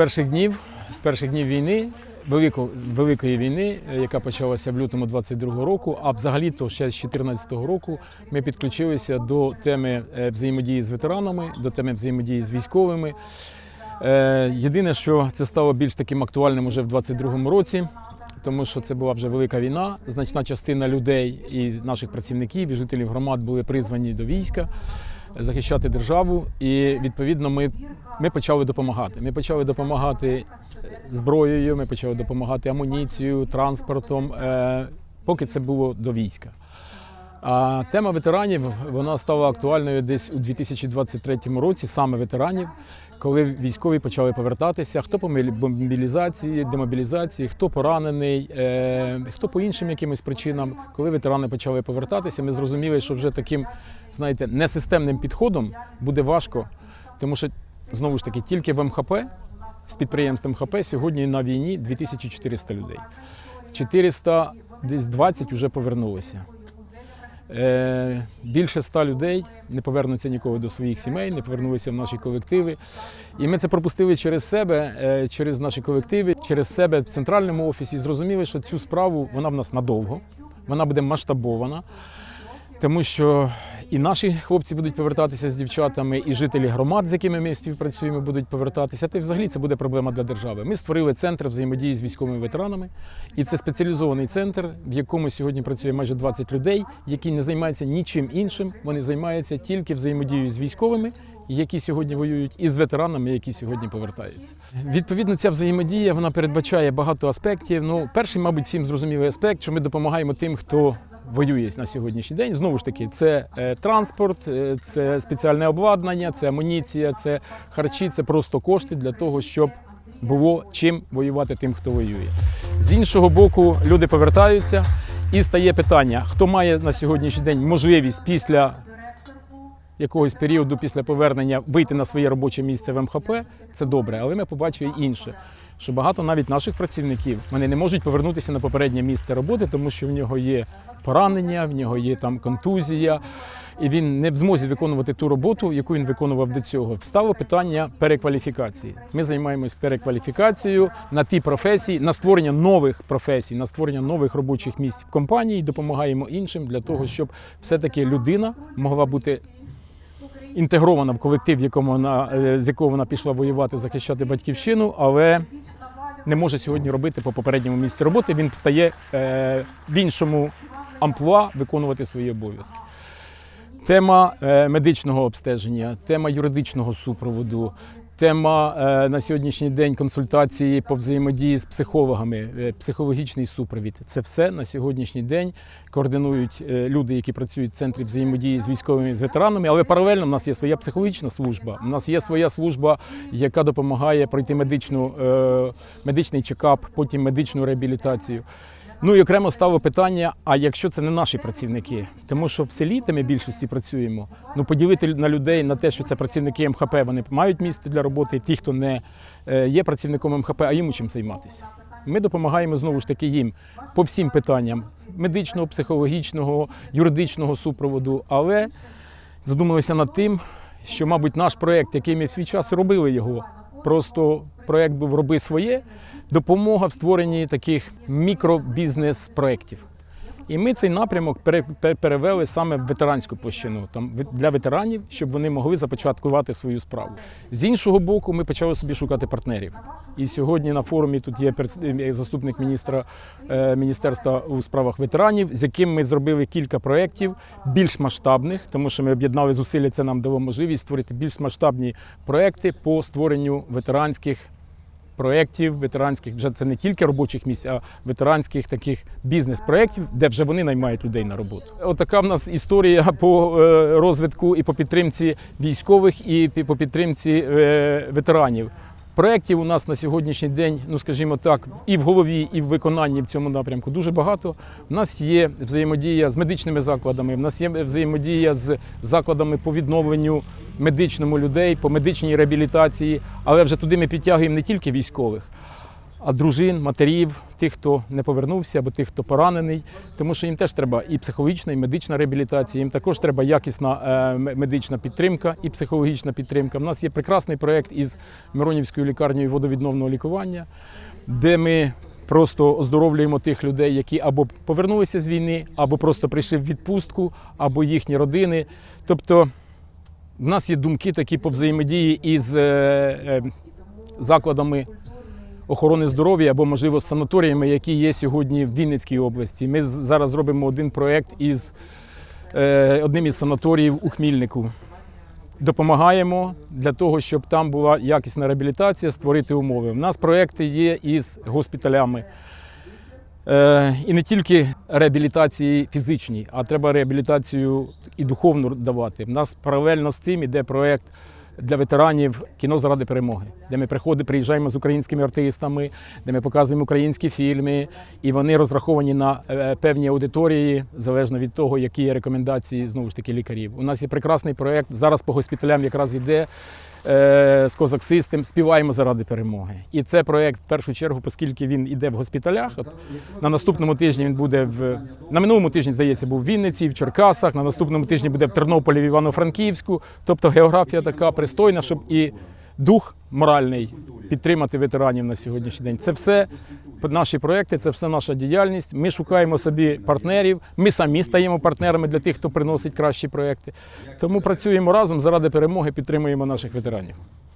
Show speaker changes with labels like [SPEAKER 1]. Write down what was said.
[SPEAKER 1] перших днів, з перших днів війни, велико, великої війни, е, яка почалася в лютому 22-го року, а взагалі то ще з 14-го року ми підключилися до теми е, взаємодії з ветеранами, до теми взаємодії з військовими. Е, Єдине, що це стало більш таким актуальним уже в 22-му році, тому що це була вже велика війна. Значна частина людей і наших працівників, і жителів громад були призвані до війська захищати державу. І відповідно ми, ми почали допомагати. Ми почали допомагати зброєю, ми почали допомагати амуніцією, транспортом, е, поки це було до війська. А тема ветеранів вона стала актуальною десь у 2023 році, саме ветеранів, коли військові почали повертатися. Хто по мобілі- мобілізації, демобілізації, хто поранений, е, хто по іншим якимось причинам. Коли ветерани почали повертатися, ми зрозуміли, що вже таким, знаєте, несистемним підходом буде важко, тому що знову ж таки тільки в МХП з підприємств МХП сьогодні на війні 2400 людей. 400 десь 20 вже повернулося. Е, Більше ста людей не повернуться ніколи до своїх сімей, не повернулися в наші колективи. І ми це пропустили через себе, е, через наші колективи, через себе в центральному офісі. Зрозуміли, що цю справу вона в нас надовго, вона буде масштабована. Тому що і наші хлопці будуть повертатися з дівчатами, і жителі громад, з якими ми співпрацюємо, будуть повертатися. Та й взагалі це буде проблема для держави. Ми створили центр взаємодії з військовими ветеранами, і це спеціалізований центр, в якому сьогодні працює майже 20 людей, які не займаються нічим іншим. Вони займаються тільки взаємодією з військовими. Які сьогодні воюють, і з ветеранами, які сьогодні повертаються. Відповідно, ця взаємодія вона передбачає багато аспектів. Ну, перший, мабуть, всім зрозумілий аспект, що ми допомагаємо тим, хто воює на сьогоднішній день. Знову ж таки, це е, транспорт, е, це спеціальне обладнання, це амуніція, це харчі, це просто кошти для того, щоб було чим воювати тим, хто воює. З іншого боку, люди повертаються, і стає питання: хто має на сьогоднішній день можливість після якогось періоду після повернення вийти на своє робоче місце в МХП, це добре, але ми побачили і інше. Що багато навіть наших працівників вони не можуть повернутися на попереднє місце роботи, тому що в нього є поранення, в нього є там контузія, і він не в змозі виконувати ту роботу, яку він виконував до цього. Встало питання перекваліфікації. Ми займаємось перекваліфікацією на ті професії, на створення нових професій, на створення нових робочих місць в компанії, допомагаємо іншим для того, щоб все-таки людина могла бути інтегрована в колектив, в якому вона, е, з якого вона пішла воювати, захищати батьківщину, але не може сьогодні робити по попередньому місці роботи. Він стає е, в іншому амплуа виконувати свої обов'язки. Тема е, медичного обстеження, тема юридичного супроводу, тема е, на сьогоднішній день консультації по взаємодії з психологами, е, психологічний супровід. Це все на сьогоднішній день координують е, люди, які працюють в центрі взаємодії з військовими з ветеранами. Але паралельно в нас є своя психологічна служба. У нас є своя служба, яка допомагає пройти медичну, медичний чекап, потім медичну реабілітацію. Ну і окремо стало питання: а якщо це не наші працівники, тому що в селі, де ми більшості працюємо, ну поділити на людей на те, що це працівники МХП, вони мають місце для роботи, ті, хто не е, є працівником МХП, а їм чим займатися. Ми допомагаємо знову ж таки їм по всім питанням медичного, психологічного, юридичного супроводу, але задумалися над тим, що, мабуть, наш проєкт, який ми в свій час робили його, просто проєкт був роби своє, допомога в створенні таких мікробізнес-проєктів. І ми цей напрямок пере- перевели саме в ветеранську площину там для ветеранів, щоб вони могли започаткувати свою справу. З іншого боку, ми почали собі шукати партнерів. І сьогодні на форумі тут є перед- е, заступник міністра е, міністерства у справах ветеранів, з яким ми зробили кілька проєктів більш масштабних, тому що ми об'єднали зусилля. Це нам дало можливість створити більш масштабні проєкти по створенню ветеранських проєктів, ветеранських, вже це не тільки робочих місць, а ветеранських таких бізнес-проєктів, де вже вони наймають людей на роботу. Отака в нас історія по е, розвитку і по підтримці військових, і по підтримці е, ветеранів. Проєктів у нас на сьогоднішній день, ну скажімо так, і в голові, і в виконанні в цьому напрямку дуже багато. У нас є взаємодія з медичними закладами, в нас є взаємодія з закладами по відновленню медичному людей, по медичній реабілітації, але вже туди ми підтягуємо не тільки військових, а дружин, матерів, тих, хто не повернувся, або тих, хто поранений, тому що їм теж треба і психологічна, і медична реабілітація. Їм також треба якісна е, медична підтримка і психологічна підтримка. У нас є прекрасний проєкт із Миронівською лікарнею водовідновного лікування, де ми просто оздоровлюємо тих людей, які або повернулися з війни, або просто прийшли в відпустку, або їхні родини. Тобто в нас є думки такі по взаємодії із е, е, закладами охорони здоров'я або, можливо, санаторіями, які є сьогодні в Вінницькій області. Ми зараз робимо один проєкт із е, одним із санаторіїв у Хмільнику. Допомагаємо для того, щоб там була якісна реабілітація, створити умови. У нас проекти є із госпіталями. Е, і не тільки реабілітації фізичній, а треба реабілітацію і духовну давати. У нас паралельно з цим іде проект для ветеранів кіно заради перемоги, де ми приходимо, приїжджаємо з українськими артистами, де ми показуємо українські фільми, і вони розраховані на е, певні аудиторії, залежно від того, які є рекомендації знову ж таки лікарів. У нас є прекрасний проект. Зараз по госпіталям якраз йде е, з Козак Систем співаємо заради перемоги. І це проект в першу чергу, оскільки він іде в госпіталях. От на наступному тижні він буде в на минулому тижні, здається, був в Вінниці, в Черкасах. На наступному тижні буде в Тернополі, в Івано-Франківську. Тобто географія така пристойна, щоб і дух моральний підтримати ветеранів на сьогоднішній день. Це все наші проекти, це все наша діяльність. Ми шукаємо собі партнерів. Ми самі стаємо партнерами для тих, хто приносить кращі проекти. Тому працюємо разом заради перемоги, підтримуємо наших ветеранів.